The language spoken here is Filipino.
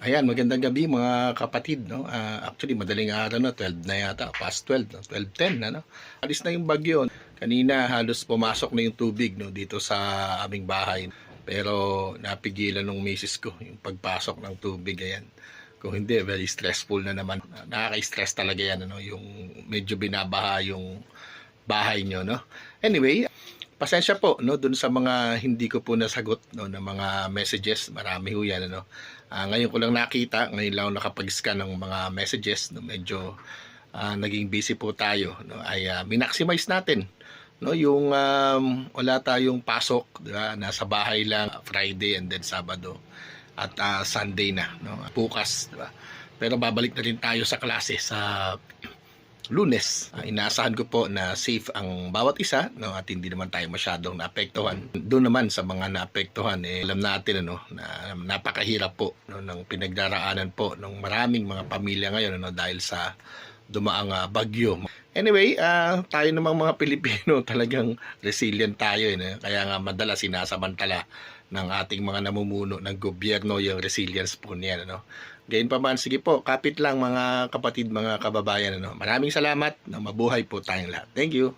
Ayan, magandang gabi mga kapatid, no? Ah, actually, madaling araw na, 12 na yata, past 12, no? 12.10, ano? Alis na yung bagyo. Kanina, halos pumasok na yung tubig, no? Dito sa aming bahay. Pero, napigilan ng misis ko, yung pagpasok ng tubig, ayan. Kung hindi, very stressful na naman. Nakaka-stress talaga yan, ano? Yung medyo binabaha yung bahay nyo, no? Anyway, pasensya po no dun sa mga hindi ko po nasagot no ng mga messages. Marami ho yan ano. Ah, ngayon ko lang nakita ngayon lang nakapag-scan ng mga messages no medyo ah, naging busy po tayo no ay ah, minaximize natin no yung um, wala tayong pasok di ba? Nasa bahay lang Friday and then Sabado at ah, Sunday na no bukas di ba? Pero babalik na rin tayo sa klase sa lunes. Ah, inaasahan ko po na safe ang bawat isa no, at hindi naman tayo masyadong naapektuhan. Doon naman sa mga naapektuhan, eh, alam natin ano, na napakahirap po no, ng pinagdaraanan po ng maraming mga pamilya ngayon ano, dahil sa dumaang ah, bagyo. Anyway, ah, tayo namang mga Pilipino talagang resilient tayo. Eh? Kaya nga madalas sinasamantala ng ating mga namumuno ng gobyerno yung resilience po niyan. Ano? Gayon pa man, sige po, kapit lang mga kapatid, mga kababayan. Ano? Maraming salamat na mabuhay po tayong lahat. Thank you.